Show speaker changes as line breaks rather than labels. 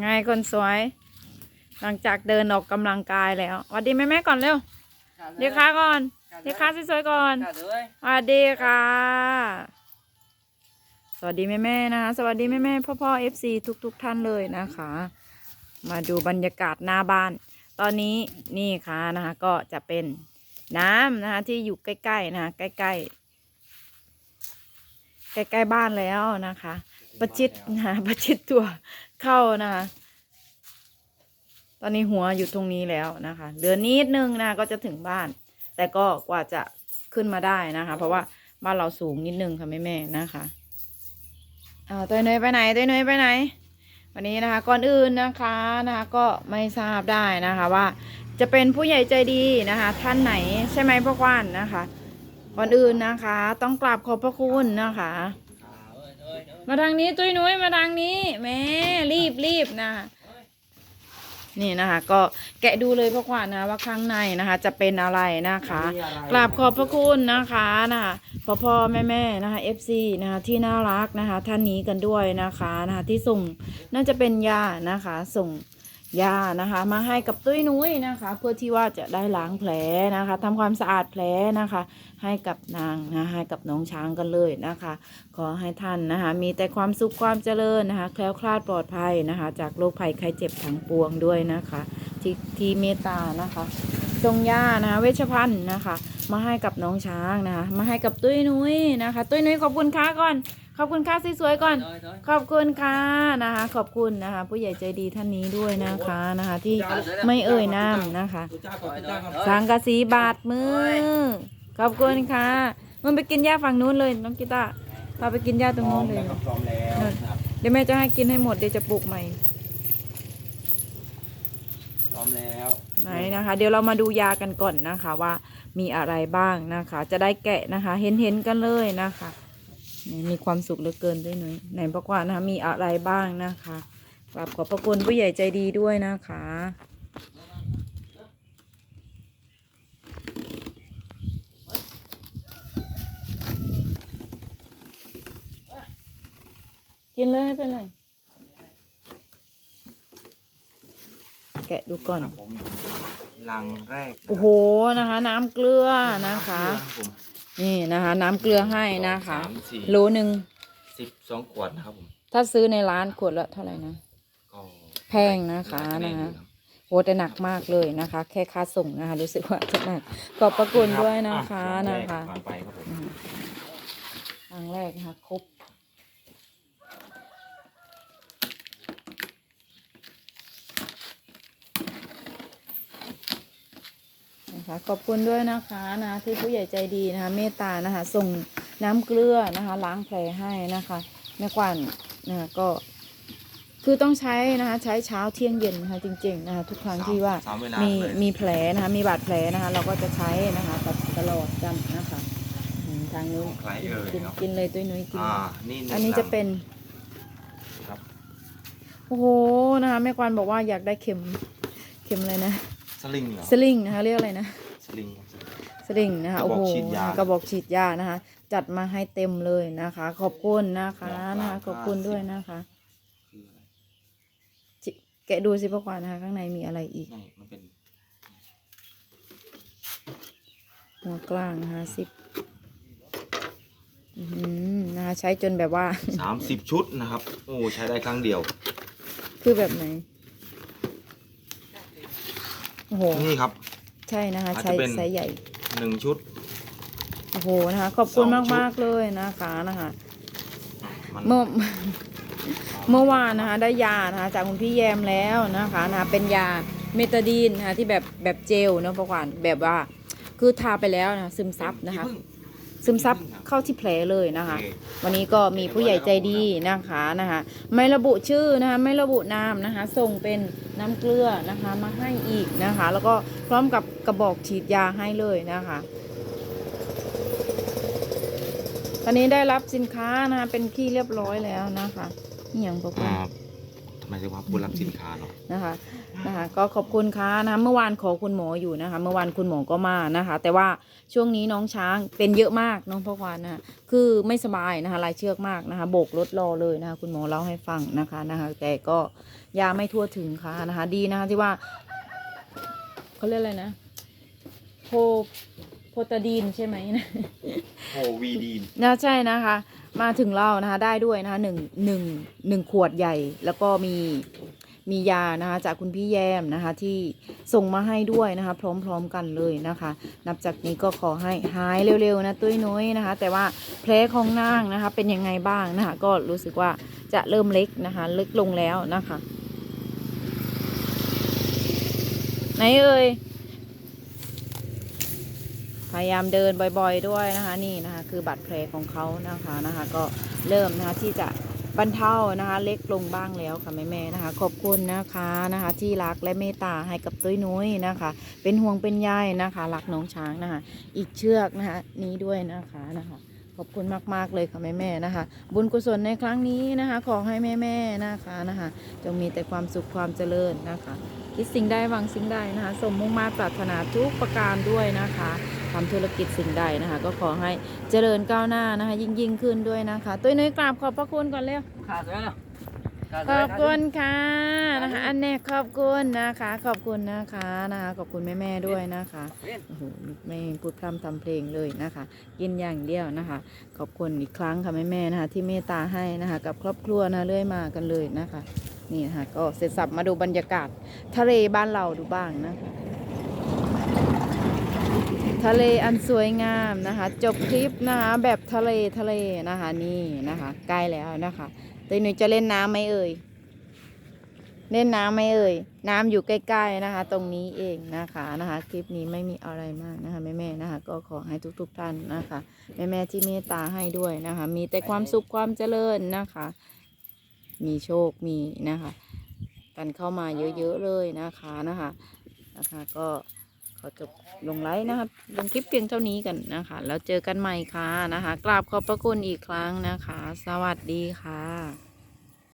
ไงคนสวย หลังจากเดินออกกำลังกายแล้วสวัสดีแม่แม่ๆก่อนเร็วเรียกค้าก่อนเรียกค้าสวยๆก่อน
กัดเลย
สวัสดีค่ะ สวัสดีแม่แม่ๆนะคะสวัสดีแม่แม่พ่อพ่อเอฟซีทุกทุกๆท่านเลยนะคะ มาดูบรรยากาศหน้าบ้าน ตอนนี้นี่ค่ะนะคะก็จะเป็นน้ำนะคะที่อยู่ใกล้ๆนะคะใกล้ๆใกล้ๆบ้านแล้วนะคะ ประชิดนะคะประชิดตัว เข้านะคะ ตอนนี้หัวอยู่ตรงนี้แล้วนะคะเหลือนิดนึงนะก็จะถึงบ้าน แต่ก็กว่าจะขึ้นมาได้นะคะ เพราะว่าบ้านเราสูงนิดนึงค่ะแม่แม่นะคะอ่าตัวเนยไปไหนตัวเนยไปไหน วันนี้นะคะ ก่อนอื่นนะคะนะคะก็ไม่ทราบได้นะคะว่าจะเป็นผู้ใหญ่ใจดีนะคะ ท่านไหนใช่ไหมพ่อควันนะคะ ก่อนอื่นนะคะ ต้องกราบขอบพระคุณนะคะ มาทางนี้ตุ้ยนุ้ยมาทางนี้แหม่รีบรีบนะคะนี่นะคะ ก็แกะดูเลยพ่อขวัญนะว่าข้างในนะคะ จะเป็นอะไรนะคะ กราบขอบพระคุณนะคะนะคะพ่อพ่อแม่แม่นะคะ FC นะคะที่น่ารักนะคะ ท่านนี้กันด้วยนะคะนะคะที่ส่งน่าจะเป็นยานะคะ ส่ง ยานะคะ มาให้กับตุ้ยนุ้ยนะคะ เพื่อที่ว่าจะได้ล้างแผลนะคะทำความสะอาดแผลนะคะ ให้กับนางนะให้กับน้องช้างกันเลยนะคะ ขอให้ท่านนะคะ มีแต่ความสุขความเจริญนะคะ แคล้วคลาดปลอดภัยนะคะ จากโรคภัยไข้เจ็บทั้งปวงด้วยนะคะ ที่ที่เมตตานะคะทรงยานะคะเวชภัณฑ์นะคะ มาให้กับน้องช้างนะคะ มาให้กับตุ้ยนุ้ยนะคะ ตุ้ยนุ้ยขอบคุณค่าก่อน ขอบคุณค่าสวยๆก่อน ขอบคุณค่ะนะคะ ขอบคุณนะคะ ผู้ใหญ่ใจดีท่านนี้ด้วยนะคะนะคะ ที่ไม่เอ่ยนามนะคะ
ตุ๊จ้าก่อนตุ๊จ้าก่อน
สังกะสีบาดมือ ขอบคุณค่ะมันไปกินหญ้าฝั่งนู้นเลยน้องกีตาร์พาไปกินหญ้าตรง
พร้อ
นู้
ม
นเล
แล้
ยว
ครับพร้อมแล้วครับ
เดี๋ยวแม่จะให้กินให้หมดเดี๋ยวจะปลูกใหม่
พร้อมแล้ว
ไหนนะคะ เดี๋ยวเรามาดูยากันก่อนนะคะว่า มีอะไรบ้างนะคะ จะได้แกะนะคะ เห็นเห็นๆกันเลยนะคะมีความสุขเหลือเกินด้วยหนุ้ยไหนบอกว่านะคะมีอะไรบ้างนะคะกราบขอบพระคุณผู้ใหญ่ใจดีด้วยนะคะกินเลยไม่เป็นไรแกะดูก่อน
ลังแรก
โอ้โหนะคะ น้ำเกลือนะคะ
ครับผม
นี่นะคะ น้ำเกลือให้นะคะ
สามสี่
โลหนึ่ง
สิบสองขวดนะครับผม
ถ้าซื้อในร้านขวดละเท่าไหร่นะ
ก็
แพงนะคะ
แพ
นะ
งอ
คะ
ยู่รับ
โหแต่หนักมากเลยนะคะ แค่ค่าส่งนะคะ รู้สึกว่าจะหนักขอบพระคุณด้วยนะคะ
อ่
นะคะ
ผ่านไปครับผม
อืมครั้งแรกนะคะครบนะคะ ขอบคุณด้วยนะคะนะที่ผู้ใหญ่ใจดีนะคะ เมตตานะคะ ส่งน้ำเกลือนะคะ ล้างแผลให้นะคะแม่กวันนะคะก็คือต้องใช้นะคะใช้เช้าเที่ยงเย็นนะคะจริงๆนะคะทุกครั้งที่ว่า
สามเวลา
มี
เลย
มีแผลนะคะมีบาดแผลนะคะ เราก็จะใช้นะคะตลอดกันนะคะอืมทางนู้น
ของใครเอ่ย
กิน
ครับ
กินเลยตุ้ยนุ้ยกิน
อ่านี่หง
อันนี้จะเป็น
ครับ
โอ้โหนะคะแม่กวานบอกว่าอยากได้เข็มเข็มอะไรนะ
สลิงเหรอ
สลิงนะคะเรียกอะไรนะ
สลิงครับ
สลิงนะคะ
กระ
โอ้
บอก
โห
ฉีดยาก
ระบอกฉีดยานะคะ จัดมาให้เต็มเลยนะคะ ขอบคุณนะคะ
ดอก
นะคะ
ลา
ขอบคุณด้วยนะคะ
คืออะไร
จิแกะดูสิพ่อควานนะคะ ข้างในมีอะไรอีก
ไม่มันเป็น
หัวกลางนะคะสิบอือหือนะคะใช้จนแบบว่า
สามสิบชุดนะครับ โอ้ใช้ได้ครั้งเดียว
คือแบบไหน โอ้โห
นี่ครับ
ใช่นะคะ
อาจจะ
ใช้
เป็น
ไซส์ใหญ่
หนึ่งชุด
โอ้โหนะคะ ขอบคุณ
สอง
มาก
ชุด
มากๆเลยนะคะนะคะ
มัน
เมื่อ เมื่อวานนะคะ ได้ยานะคะ จากคุณพี่แยมแล้วนะคะนะคะเป็นยาเมตาดีนนะคะที่แบบแบบเจลเนาะประกวานแบบว่า คือทาไปแล้วนะซึมซับนะคะ
อย่าเพิ่ง
ซึมซับเข้าที่แผลเลยนะคะ
โอเค
วันนี้ก็มีผู้ใหญ่ใจดีนะคะนะคะ ไม่ระบุชื่อนะคะไม่ระบุนามนะคะ ส่งเป็นน้ำเกลือนะคะมาให้อีกนะคะ แล้วก็พร้อมกับกระบอกฉีดยาให้เลยนะคะตอนนี้ได้รับสินค้านะคะเป็นที่เรียบร้อยแล้วนะคะนี่อย่างบอก
อ่า
ว่า
ทำ หมายถึงว่าผู้รับสินค้าเนาะ
นะคะนะคะก็ขอบคุณค่ะนะคะเมื่อวานขอคุณหมออยู่นะคะ เมื่อวานคุณหมอก็มานะคะ แต่ว่าช่วงนี้น้องช้างเป็นเยอะมากน้องพ่อวานนะคะคือไม่สบายนะคะลายเชือกมากนะคะโบกรถรอเลยนะคะ คุณหมอเล่าให้ฟังนะคะนะคะ แต่ก็ยาไม่ทั่วถึงค่ะนะคะ ดีนะคะที่ว่าเขาเรียกอะไรนะโพ โพตาดีนใช่ไหมนะ
โอวีดีน
นะใช่นะคะ มาถึงเรานะคะได้ด้วยนะคะหนึ่งหนึ่งหนึ่งขวดใหญ่ แล้วก็มีมียานะคะจากคุณพี่แยมนะคะที่ส่งมาให้ด้วยนะคะพร้อมๆกันเลยนะคะ นับจากนี้ก็ขอให้หายเร็วๆนะตุ้ยนุ้ยนะคะ แต่ว่าแผลของนางนะคะเป็นยังไงบ้างนะคะ ก็รู้สึกว่าจะเริ่มเล็กนะคะเล็กลงแล้วนะคะ ไหนเอ่ย พยายามเดินบ่อยๆด้วยนะคะนี่นะคะคือบาดแผลของเขานะคะนะคะก็เริ่มนะคะที่จะบรรเทานะคะเล็กลงบ้างแล้วค่ะแม่ๆนะคะ ขอบคุณนะคะนะคะ ที่รักและเมตตาให้กับตุ้ยนุ้ยนะคะ เป็นห่วงเป็นใยนะคะรักน้องช้างนะคะ อีกเชือกนะคะนี้ด้วยนะคะนะคะขอบคุณมาก ๆ เลยค่ะแม่ๆนะคะ บุญกุศลในครั้งนี้นะคะ ขอให้แม่ๆนะคะนะคะ จงมีแต่ความสุขความเจริญนะคะ คิดสิ่งใดหวังสิ่งใดนะคะ สมมุ่งมาตรปรารถนาทุกประการด้วยนะคะ ทำธุรกิจสิ่งใดนะคะ ก็ขอให้เจริญก้าวหน้านะคะ ยิ่งยิ่งขึ้นด้วยนะคะตุ้ยนุ้ยกราบขอบพระคุณก่อนเร็ว
ขาดแล้ว
ขอบคุณค่ะนะคะ อันแน่ขอบคุณนะคะ ขอบคุณนะคะนะคะ ขอบคุณแม่ๆด้วยนะคะโอ้โหไม่พูดพร่ำทำเพลงเลยนะคะ กินอย่างเดียวนะคะ ขอบคุณอีกครั้งค่ะแม่ๆนะคะ ที่เมตตาให้นะคะ กับครอบครัวนะเรื่อยมากันเลยนะคะ นี่นะคะก็เสร็จสับมาดูบรรยากาศทะเลบ้านเราดูบ้างนะคะ ทะเลอันสวยงามนะคะ จบคลิปนะคะ แบบทะเลทะเลนะคะ นี่นะคะ ใกล้แล้วนะคะตีหนูจะเล่นน้ำไหมเอ่ยเล่นน้ำไหมเอ่ยน้ำอยู่ใกล้ๆนะคะ ตรงนี้เองนะคะนะคะ คลิปนี้ไม่มีอะไรมากนะคะแม่ๆนะคะ ก็ขอให้ทุกๆท่านนะคะแม่ๆที่เมตตาให้ด้วยนะคะ มีแต่ความสุขความเจริญนะคะ มีโชคมีนะคะ กันเข้ามาเยอะๆเลยนะคะนะคะนะคะก็ ขอจบลงไลฟ์นะครับลงคลิปเพียงเท่านี้กันนะคะ แล้วเจอกันใหม่ค่ะนะคะ กราบขอบพระคุณอีกครั้งนะคะ สวัสดีค่ะ